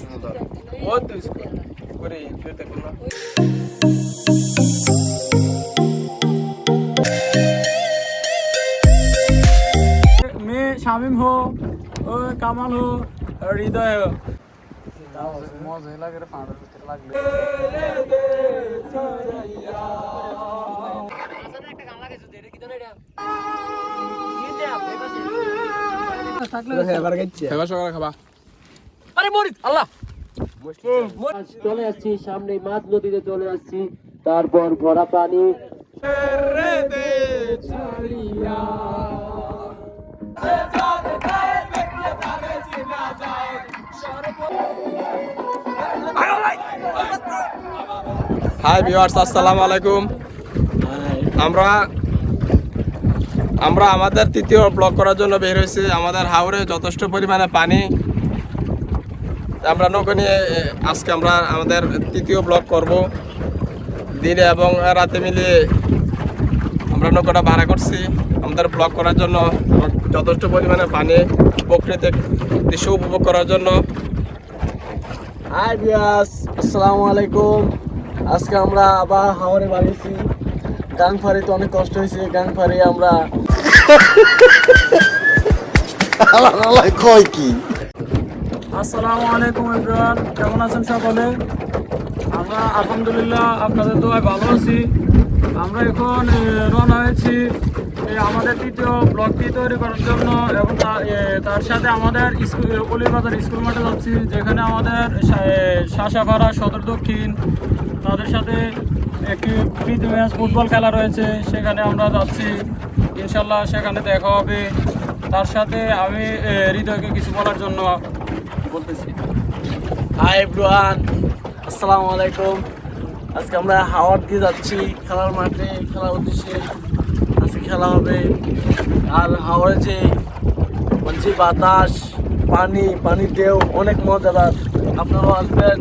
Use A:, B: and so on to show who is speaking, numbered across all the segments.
A: সুন্দর ও তো স্কুল করে যেতে কোনো
B: মেয়ে শামিম হো ও কামাল হো হৃদয় হো। মজাই লাগে রে পাহাড়ের ভিতরে লাগলে।
A: খাবার সকালে খাবা।
B: আরে মরিস আল্লাহ।
C: চলে আসছি সামনে মাছ নদীতে চলে আসছি তারপর ভরা পানি।
A: হাই ভিউয়ার্স আসসালামু আলাইকুম। আমরা আমরা আমাদের তৃতীয় ব্লক করার জন্য বের হয়েছি। আমাদের হাওরে যথেষ্ট পরিমাণে পানি আমরা নৌকা নিয়ে আজকে আমরা আমাদের তৃতীয় ব্লক করব। দিনে এবং রাতে মিলিয়ে আমরা নৌকাটা ভাড়া করছি। আমাদের ব্লক করার জন্য যথেষ্ট পরিমাণে পানি প্রকৃতিক দৃশ্য উপভোগ করার জন্য।
B: হাই বিয়াস আসসালামু আলাইকুম। আজকে আমরা আবার হাওড়ে বাড়িয়েছি। গাং ফাড়িতে অনেক কষ্ট হয়েছে গাং ফাড়ি আমরা
D: কয় কি?
B: আসসালামু আলাইকুম এভরিওয়ান, কেমন আছেন সকলে? আমরা আলহামদুলিল্লাহ আপনাদের দোয়ায় ভালো আছি। আমরা এখন রওনা হয়েছি আমাদের তৃতীয় ব্লকটি তৈরি করার জন্য এবং তার সাথে আমাদের স্কুল অলিবাজার স্কুল মাঠে যাচ্ছি, যেখানে আমাদের শাসাপাড়া সদর দক্ষিণ, তাদের সাথে একটি প্রীতি ম্যাচ ফুটবল খেলা রয়েছে, সেখানে আমরা যাচ্ছি। ইনশাল্লাহ সেখানে দেখা হবে। তার সাথে আমি হৃদয়কে কিছু বলার জন্য বলতেছি হাই এভরিওয়ান আসসালামু আলাইকুম আজকে আমরা হাওয়ার দিয়ে যাচ্ছি খেলার মাঠে খেলার উদ্দেশ্যে আজকে খেলা হবে আর হাওয়ার যে মানে যে বাতাস পানি পানিতেও অনেক মজাদার আপনারাও আসবেন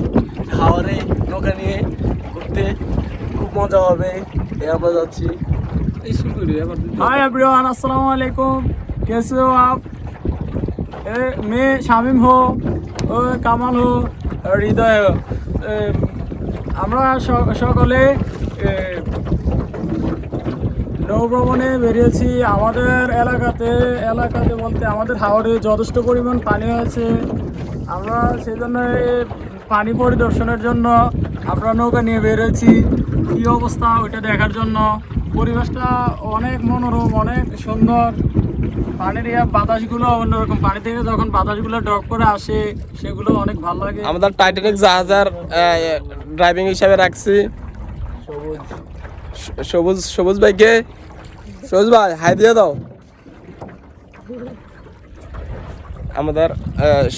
B: হাওয়ারে নৌকা নিয়ে ঘুরতে খুব মজা হবে এই আমরা যাচ্ছি हाय एवरीवन अस्सलाम वालेकुम कैसे हो आप ए, मैं শামিম হো ও কামাল হো হৃদয় আমরা সকলে নৌভ্রমণে বেরিয়েছি। আমাদের এলাকাতে এলাকাতে বলতে আমাদের হাওড়ে যথেষ্ট পরিমাণ পানি হয়েছে আমরা সেই জন্য পানি পরিদর্শনের জন্য আমরা নৌকা নিয়ে বেরিয়েছি। কী অবস্থা ওইটা দেখার জন্য? পরিবেশটা অনেক মনোরম, অনেক সুন্দর। পানির ইয়া বাতাসগুলো অন্যরকম পানি থেকে যখন বাতাসগুলো ডক করে আসে সেগুলো অনেক ভালো লাগে।
A: আমাদের টাইটানিক জাহাজের ড্রাইভিং হিসাবে রাখছি। সবুজ। সবুজ ভাইকে সবুজ ভাই হাই দিয়ে দাও। আমাদের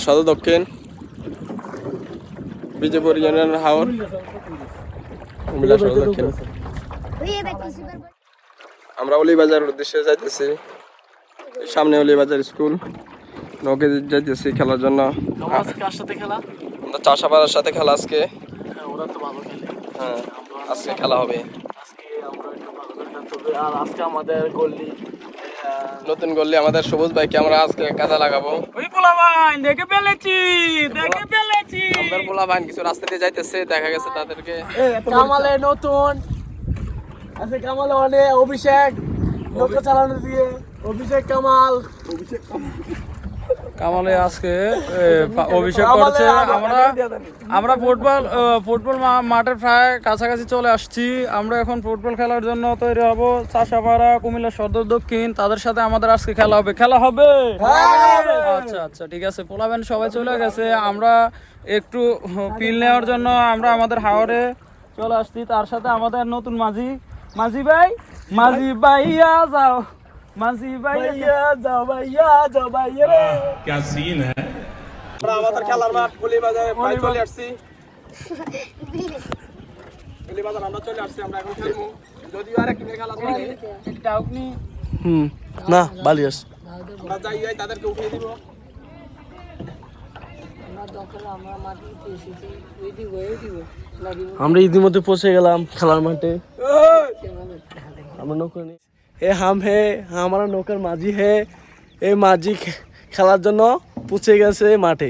A: সদর দক্ষিণ। বিজয়পুর ইউনিয়নের হাওর। আমরা আমরা অলিবাজার উদ্দেশ্যে যাইতেছি। সামনে অলিবাজার স্কুল। নৌকে যাইতেছি খেলার জন্য। চাষাবাদের সাথে খেলা আজকে।
B: হ্যাঁ
A: হ্যাঁ আজকে খেলা হবে।
B: আজকে আমাদের গল্লি
A: নতুন গল্লি আমাদের সবুজ ভাইকে আমরা আজকে কাজে লাগাবো।
B: ওই পোলা ভাই দেখে ফেলেছি দেখে ফেলেছি।
A: আমাদের পোলা ভাই কিছু রাস্তা দিয়ে যাইতেছে দেখা গেছে তাদেরকে।
B: কামালে নতুন আছে কামালে অনেক অভিষেক। নৌকা চালানো দিয়ে অভিষেক কামাল। কামালে আজকে অভিষেক করেছে। আমরা আমরা ফুটবল ফুটবল মাঠের প্রায় কাছাকাছি চলে আসছি। আমরা এখন ফুটবল খেলার জন্য তৈরি হব। চাষাপাড়া কুমিল্লা সদর দক্ষিণ তাদের সাথে আমাদের আজকে খেলা হবে। খেলা হবে? আচ্ছা আচ্ছা ঠিক আছে। পোলাবেন সবাই চলে গেছে। আমরা একটু পিল নেওয়ার জন্য আমরা আমাদের হাওড়ে চলে আসছি। তার সাথে আমাদের নতুন মাঝি। মাঝি ভাই মাঝি ভাইয়া যাও মাঝি ভাইয়া যাও ভাইয়া যাও ভাইয়া রে
E: क्या सीन है
A: আমরা আমাদের খেলার মাঠ গলি বাজারে প্রায় চলে আসছি গলি বাজার আমরা চলে আসছি আমরা এখন খেলবো যদিও আর একটি খেলা চলছে
B: হুম না বালিয়াস
A: আমরা যাই যাই তাদেরকে উঠিয়ে দিব
B: আমরা ইতিমধ্যে পৌঁছে গেলাম খেলার মাঠে আমরা নৌকা নিয়ে এ হাম হে আমরা নৌকার মাঝি হে। এই মাঝি খেলার জন্য পুছে গেছে মাঠে।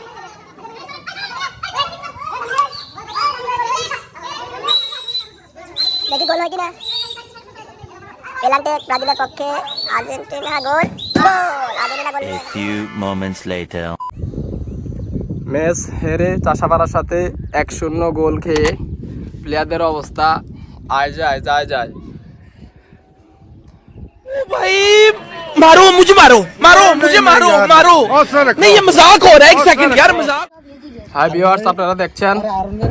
F: দেখি গোল হয় কিনা পেনাল্টি ব্রাজিলের পক্ষে Argentina goal goal Argentina goal
G: A few moments later.
A: Match হেরে চাষাপাড়ার সাথে এক শূন্য গোল খেয়ে প্লেয়ারদের অবস্থা আয় যায় যায় যায়
H: भाई मारो मुझे मारो मारो मुझे मारो मारो नहीं ये मजाक हो रहा है एक सेकंड यार मजाक
A: হাই ভিউয়ার্স আপনারা দেখছেন?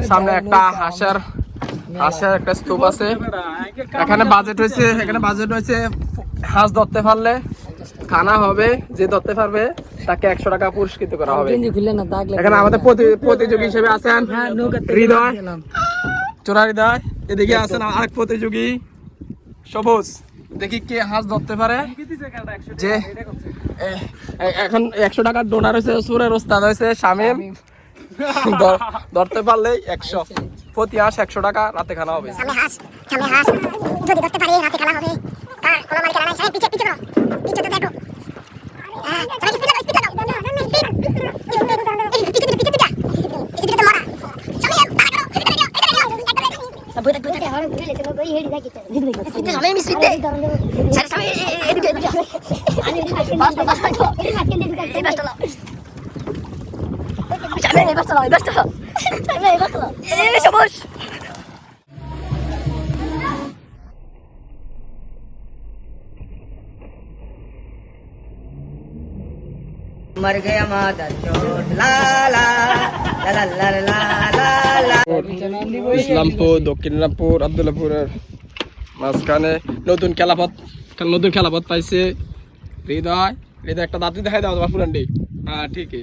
A: সামনে একটা হাঁসের হাঁসের একটা স্তূপ আছে। এখানে বাজেট হয়েছে এখানে বাজেট হয়েছে হাঁস ধরতে পারলে খানা হবে যে ধরতে পারবে তাকে একশো টাকা পুরস্কৃত করা হবে। এখানে আমাদের প্রতি- প্রতিযোগী হিসেবে আছেন হৃদয়। চোরা হৃদয় এদিকে আছেন আরেক প্রতিযোগী সবুজ। দেখি কে হাঁস ধরতে পারে। যে এখন একশো টাকার ডোনার হয়েছে সুরের ওস্তাদ হয়েছে শামিম। ধর- ধরতে পারলেই একশো। প্রতি হাঁস একশো টাকা রাতে খানা হবে।
F: সামনে হাঁস সামনে হাঁস। যদি ধরতে পারি রাতে খানা হবে। কার? কোনো মালিকানা নাই সাহেব পিছে পিছে করো পিছে তো দেখো। আমি এবার চালাও এবার চালাও এবার চালাও এই সবুজ
I: मर गया मादा चोट लाला
A: ইসলামপুর দক্ষিণরামপুর আবদুল্লাপুরের মাঝখানে নতুন খেলাপথ নতুন খেলাপথ পাইছে। হৃদয় হৃদয় একটা দাঁতি দেখাই দাও তোমার পুরানটি হ্যাঁ ঠিকই।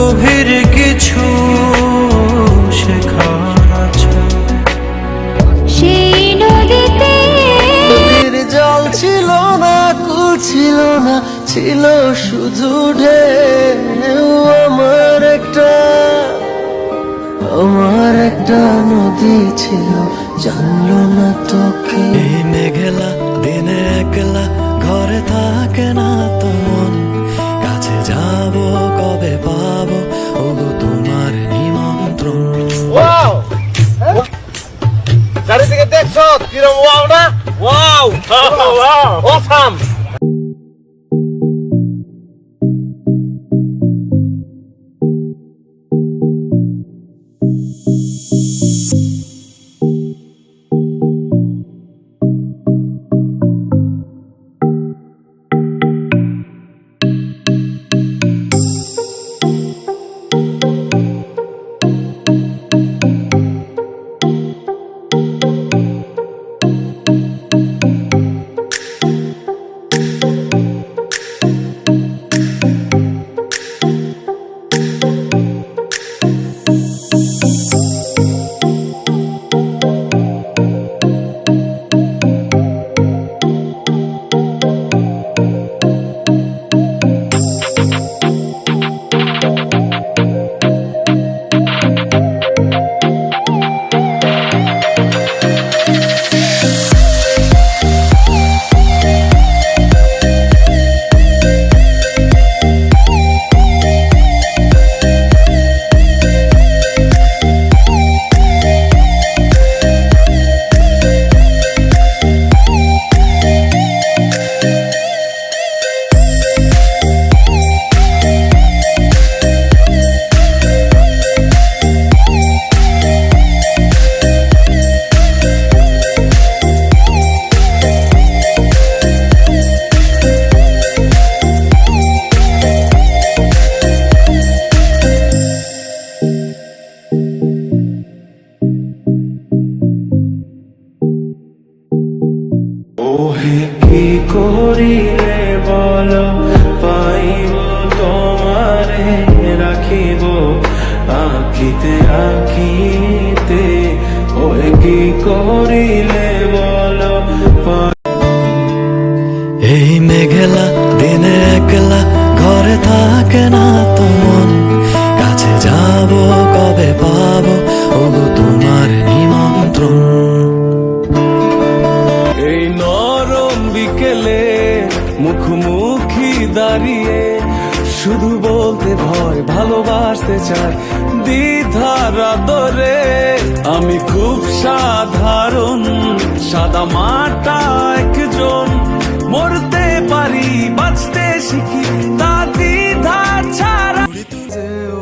J: গভীর কিছু শেখার আছে।
K: সেই নদীতে
J: নদীর জল ছিল না কুল ছিল না ছিল শুধু ঢেউ। আমার একটা আমার একটা নদী ছিল জানলো না তোকে
L: Oh, wow. Off. do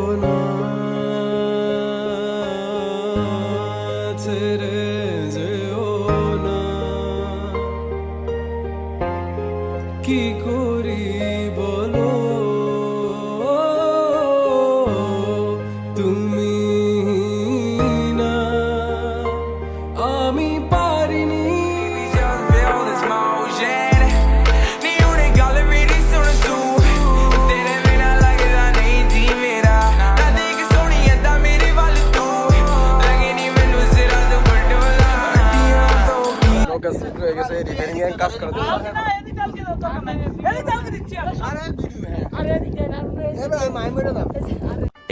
L: এর কাজ করে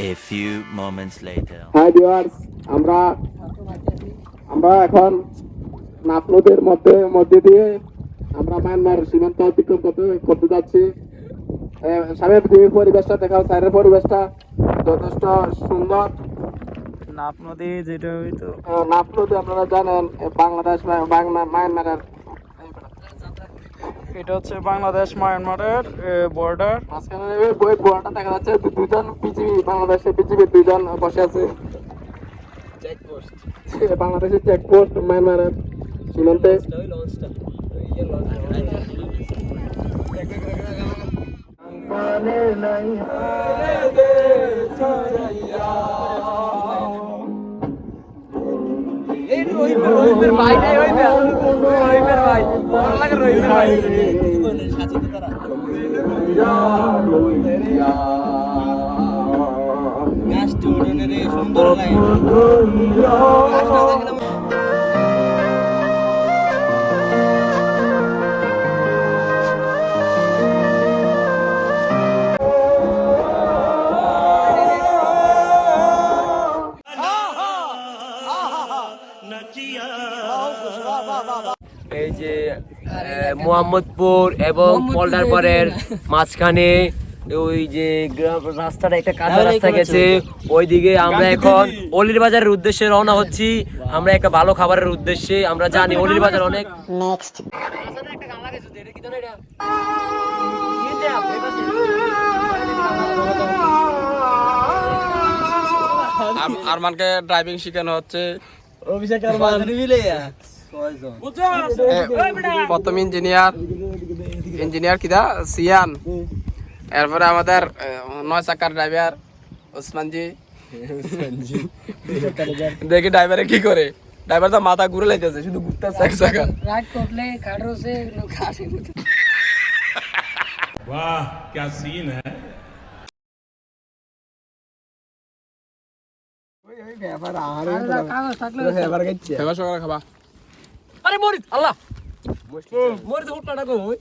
G: A few moments later.
L: Hi viewers আমরা আমরা এখন নাফ নদীর মধ্যে মধ্যে দিয়ে আমরা মায়ানমার সীমান্ত অতিক্রম করতে করতে যাচ্ছি। এ, সামনের পৃথিবীর পরিবেশটা দেখাও সাইডের পরিবেশটা যথেষ্ট সুন্দর।
B: নাপ নদী যেটা হইতো।
L: নাফ নদী আপনারা জানেন বাংলাদেশ বাংলা- মায়ানমারের
B: এটা হচ্ছে বাংলাদেশ মায়ানমারের বর্ডার
L: মাঝখানে ওই বই গোয়াটা দেখা যাচ্ছে দুজন বিজিবি বাংলাদেশের বিজিবি দুজন বসে আছে। বাংলাদেশের চেকপোস্ট মায়ানমারের সীমান্তে।
B: রহিমের ভাই। রহিমের ভাই রহিমের ভাই
C: এই মোহাম্মদপুর এবং পল্টারপাড়ের মাঝখানে ওই যে গ্রাম রাস্তাটা একটা কাঁচা রাস্তা গেছে। ওইদিকে আমরা এখন অলির বাজারের উদ্দেশ্যে রওনা হচ্ছি। আমরা একটা ভালো খাবারের উদ্দেশ্যে আমরা জানি অলির বাজার অনেক।
F: নেক্সট
A: আর- আরমানকে ড্রাইভিং শিখানো হচ্ছে। অভিষেক এ, প্রথম ইঞ্জিনিয়ার ইঞ্জিনিয়ার কিদা সিয়ান। এরপরে আমাদের নয় চাকার ড্রাইভার ওসমান জি। দেখি ড্রাইভারে কি করে। ড্রাইভার তো মাথা ঘুরে লাইতেছে শুধু ঘুরতেছে এক চাকা। খাবা সকালে খাবা।
C: আরে মরিত আল্লাহ। মরিত হুটলাটা কই?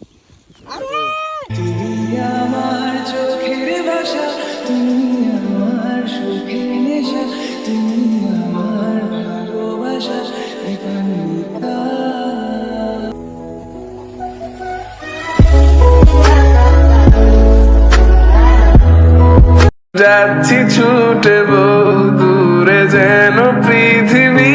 H: যাচ্ছি ছুটে বহু দূরে যেন পৃথিবী